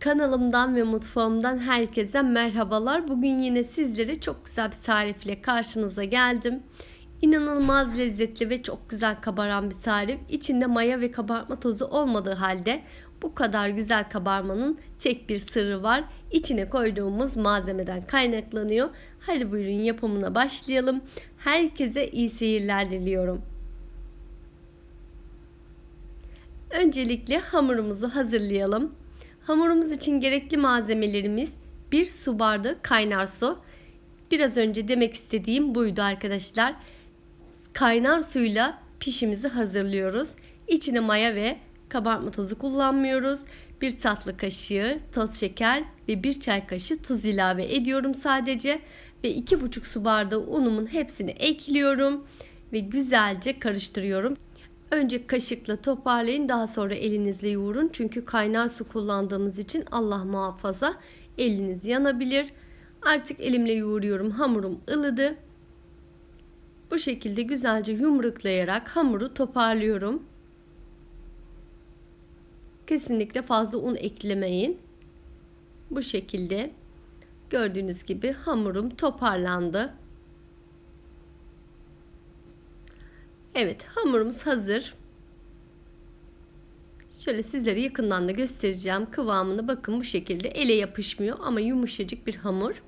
Kanalımdan ve mutfağımdan herkese merhabalar. Bugün yine sizlere çok güzel bir tarifle karşınıza geldim. İnanılmaz lezzetli ve çok güzel kabaran bir tarif. İçinde maya ve kabartma tozu olmadığı halde bu kadar güzel kabarmanın tek bir sırrı var. İçine koyduğumuz malzemeden kaynaklanıyor. Hadi buyurun yapımına başlayalım. Herkese iyi seyirler diliyorum. Öncelikle hamurumuzu hazırlayalım. Hamurumuz için gerekli malzemelerimiz 1 su bardağı kaynar su. Biraz önce demek istediğim buydu arkadaşlar. Kaynar suyla pişimizi hazırlıyoruz. İçine maya ve kabartma tozu kullanmıyoruz. 1 tatlı kaşığı toz şeker ve 1 çay kaşığı tuz ilave ediyorum sadece. Ve 2,5 su bardağı unumun hepsini ekliyorum ve güzelce karıştırıyorum. Önce kaşıkla toparlayın daha sonra elinizle yoğurun. Çünkü kaynar su kullandığımız için Allah muhafaza eliniz yanabilir. Artık elimle yoğuruyorum. Hamurum ılıdı. Bu şekilde güzelce yumruklayarak hamuru toparlıyorum. Kesinlikle fazla un eklemeyin. Bu şekilde gördüğünüz gibi hamurum toparlandı. Evet hamurumuz hazır. Şöyle sizlere yakından da göstereceğim kıvamını. Bakın bu şekilde ele yapışmıyor ama yumuşacık bir hamur.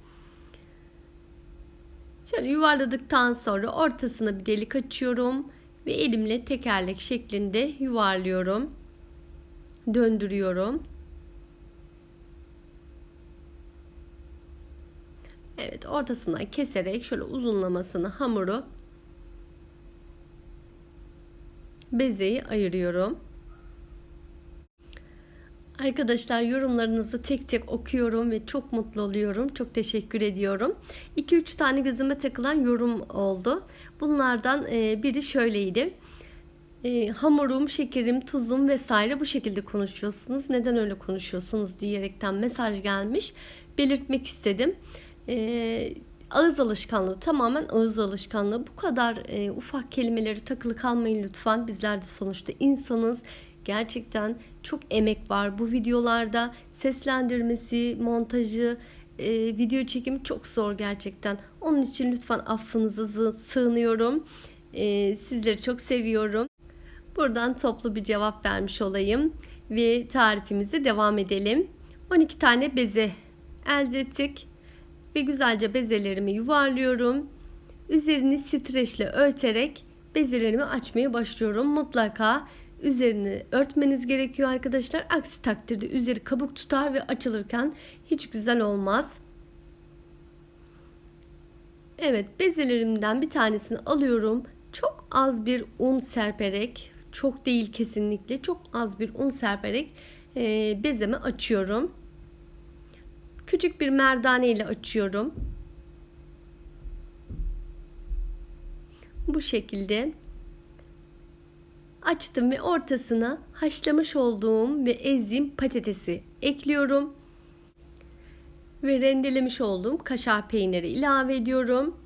Şöyle yuvarladıktan sonra ortasına bir delik açıyorum ve elimle tekerlek şeklinde yuvarlıyorum. Döndürüyorum. Evet ortasından keserek şöyle uzunlamasını hamuru bezeyi ayırıyorum. Arkadaşlar yorumlarınızı tek tek okuyorum ve çok mutlu oluyorum. Çok teşekkür ediyorum. 2-3 tane gözüme takılan yorum oldu. Bunlardan e, biri şöyleydi. E, hamurum, şekerim, tuzum vesaire bu şekilde konuşuyorsunuz. Neden öyle konuşuyorsunuz diyerekten mesaj gelmiş. Belirtmek istedim. E, ağız alışkanlığı tamamen ağız alışkanlığı. Bu kadar e, ufak kelimeleri takılı kalmayın lütfen. Bizler de sonuçta insanız. Gerçekten çok emek var bu videolarda. Seslendirmesi, montajı, e, video çekimi çok zor gerçekten. Onun için lütfen affınızı sığınıyorum. E, sizleri çok seviyorum. Buradan toplu bir cevap vermiş olayım ve tarifimize devam edelim. 12 tane beze elde ettik ve güzelce bezelerimi yuvarlıyorum. Üzerini streçle örterek bezelerimi açmaya başlıyorum. Mutlaka üzerini örtmeniz gerekiyor arkadaşlar. Aksi takdirde üzeri kabuk tutar ve açılırken hiç güzel olmaz. Evet bezelerimden bir tanesini alıyorum. Çok az bir un serperek, çok değil kesinlikle, çok az bir un serperek bezemi açıyorum. Küçük bir merdane ile açıyorum. Bu şekilde açtım ve ortasına haşlamış olduğum ve ezdiğim patatesi ekliyorum. Ve rendelemiş olduğum kaşar peyniri ilave ediyorum.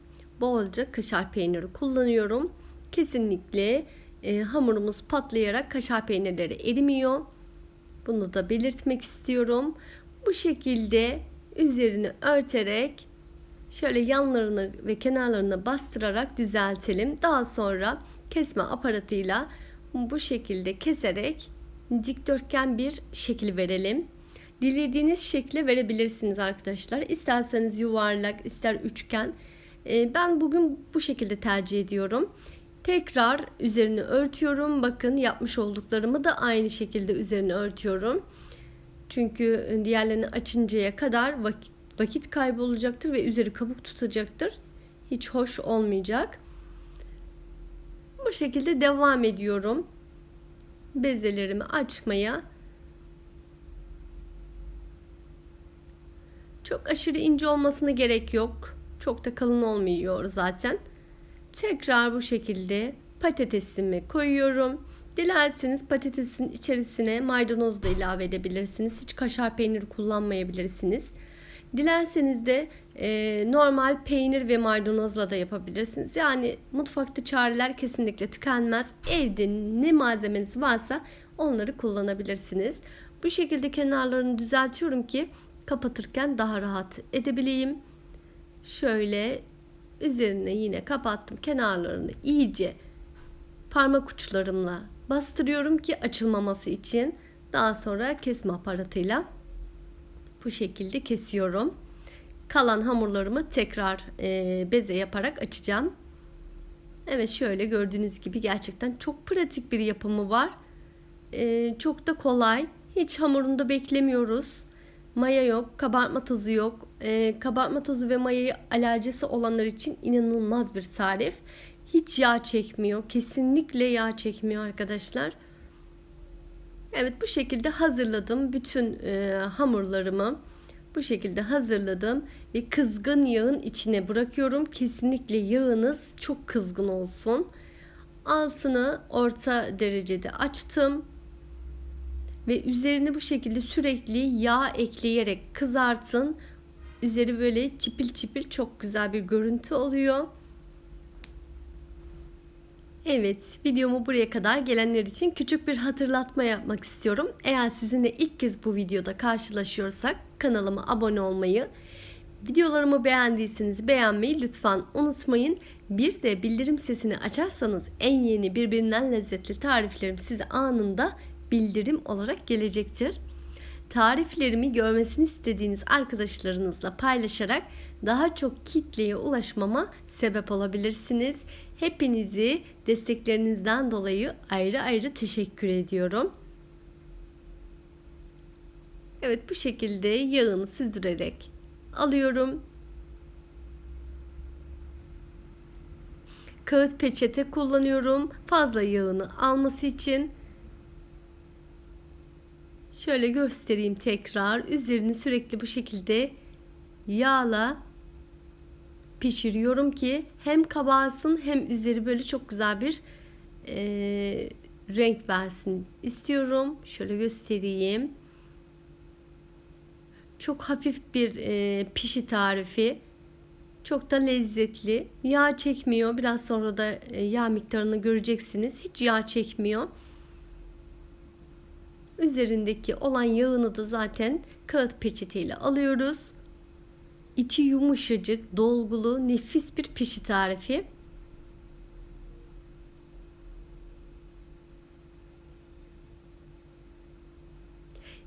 Bolca kaşar peyniri kullanıyorum. Kesinlikle e, hamurumuz patlayarak kaşar peynirleri erimiyor. Bunu da belirtmek istiyorum. Bu şekilde üzerini örterek şöyle yanlarını ve kenarlarını bastırarak düzeltelim. Daha sonra kesme aparatıyla bu şekilde keserek dikdörtgen bir şekil verelim. Dilediğiniz şekli verebilirsiniz arkadaşlar. İsterseniz yuvarlak, ister üçgen. Ee, ben bugün bu şekilde tercih ediyorum. Tekrar üzerini örtüyorum. Bakın yapmış olduklarımı da aynı şekilde üzerini örtüyorum. Çünkü e, diğerlerini açıncaya kadar vakit, vakit kaybolacaktır ve üzeri kabuk tutacaktır. Hiç hoş olmayacak. Bu şekilde devam ediyorum. Bezelerimi açmaya. Çok aşırı ince olmasına gerek yok. Çok da kalın olmuyor zaten. Tekrar bu şekilde patatesimi koyuyorum. Dilerseniz patatesin içerisine maydanoz da ilave edebilirsiniz. Hiç kaşar peyniri kullanmayabilirsiniz. Dilerseniz de e, normal peynir ve maydanozla da yapabilirsiniz. Yani mutfakta çareler kesinlikle tükenmez. Evde ne malzemeniz varsa onları kullanabilirsiniz. Bu şekilde kenarlarını düzeltiyorum ki kapatırken daha rahat edebileyim. Şöyle üzerine yine kapattım kenarlarını iyice parmak uçlarımla bastırıyorum ki açılmaması için. Daha sonra kesme aparatıyla bu şekilde kesiyorum. Kalan hamurlarımı tekrar e, beze yaparak açacağım. Evet şöyle gördüğünüz gibi gerçekten çok pratik bir yapımı var. E, çok da kolay. Hiç hamurunda beklemiyoruz. Maya yok, kabartma tozu yok. E, kabartma tozu ve mayayı alerjisi olanlar için inanılmaz bir tarif. Hiç yağ çekmiyor. Kesinlikle yağ çekmiyor arkadaşlar. Evet bu şekilde hazırladım bütün e, hamurlarımı. Bu şekilde hazırladım ve kızgın yağın içine bırakıyorum. Kesinlikle yağınız çok kızgın olsun. Altını orta derecede açtım. Ve üzerini bu şekilde sürekli yağ ekleyerek kızartın. Üzeri böyle çipil çipil çok güzel bir görüntü oluyor. Evet, videomu buraya kadar gelenler için küçük bir hatırlatma yapmak istiyorum. Eğer sizinle ilk kez bu videoda karşılaşıyorsak kanalıma abone olmayı, videolarımı beğendiyseniz beğenmeyi lütfen unutmayın. Bir de bildirim sesini açarsanız en yeni birbirinden lezzetli tariflerim size anında bildirim olarak gelecektir. Tariflerimi görmesini istediğiniz arkadaşlarınızla paylaşarak daha çok kitleye ulaşmama sebep olabilirsiniz. Hepinizi desteklerinizden dolayı ayrı ayrı teşekkür ediyorum. Evet bu şekilde yağını süzdürerek alıyorum. Kağıt peçete kullanıyorum. Fazla yağını alması için. Şöyle göstereyim tekrar. Üzerini sürekli bu şekilde yağla pişiriyorum ki hem kabarsın hem üzeri böyle çok güzel bir e, renk versin istiyorum. Şöyle göstereyim. Çok hafif bir e, pişi tarifi. Çok da lezzetli. Yağ çekmiyor. Biraz sonra da e, yağ miktarını göreceksiniz. Hiç yağ çekmiyor. Üzerindeki olan yağını da zaten kağıt peçeteyle alıyoruz. İçi yumuşacık, dolgulu, nefis bir pişi tarifi.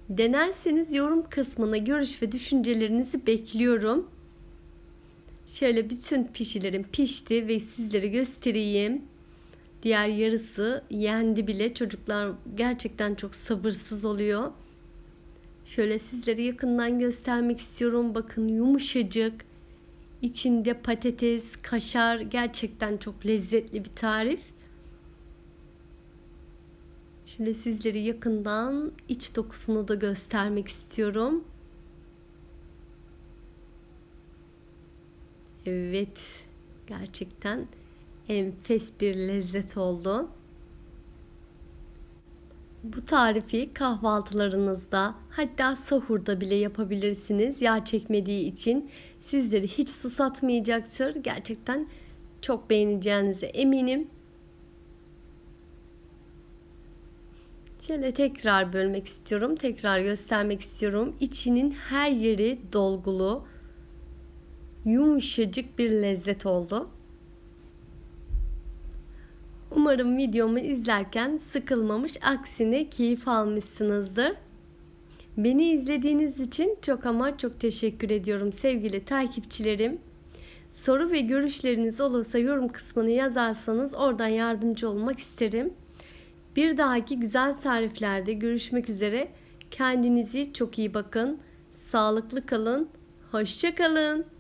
Denerseniz yorum kısmına görüş ve düşüncelerinizi bekliyorum. Şöyle bütün pişilerim pişti ve sizlere göstereyim. Diğer yarısı yendi bile. Çocuklar gerçekten çok sabırsız oluyor. Şöyle sizlere yakından göstermek istiyorum. Bakın yumuşacık. İçinde patates, kaşar gerçekten çok lezzetli bir tarif. Şöyle sizleri yakından iç dokusunu da göstermek istiyorum. Evet. Gerçekten enfes bir lezzet oldu. Bu tarifi kahvaltılarınızda hatta sahurda bile yapabilirsiniz. Yağ çekmediği için sizleri hiç susatmayacaktır. Gerçekten çok beğeneceğinize eminim. Şöyle tekrar bölmek istiyorum. Tekrar göstermek istiyorum. İçinin her yeri dolgulu. Yumuşacık bir lezzet oldu. Umarım videomu izlerken sıkılmamış, aksine keyif almışsınızdır. Beni izlediğiniz için çok ama çok teşekkür ediyorum sevgili takipçilerim. Soru ve görüşleriniz olursa yorum kısmını yazarsanız oradan yardımcı olmak isterim. Bir dahaki güzel tariflerde görüşmek üzere. Kendinizi çok iyi bakın. Sağlıklı kalın. Hoşça kalın.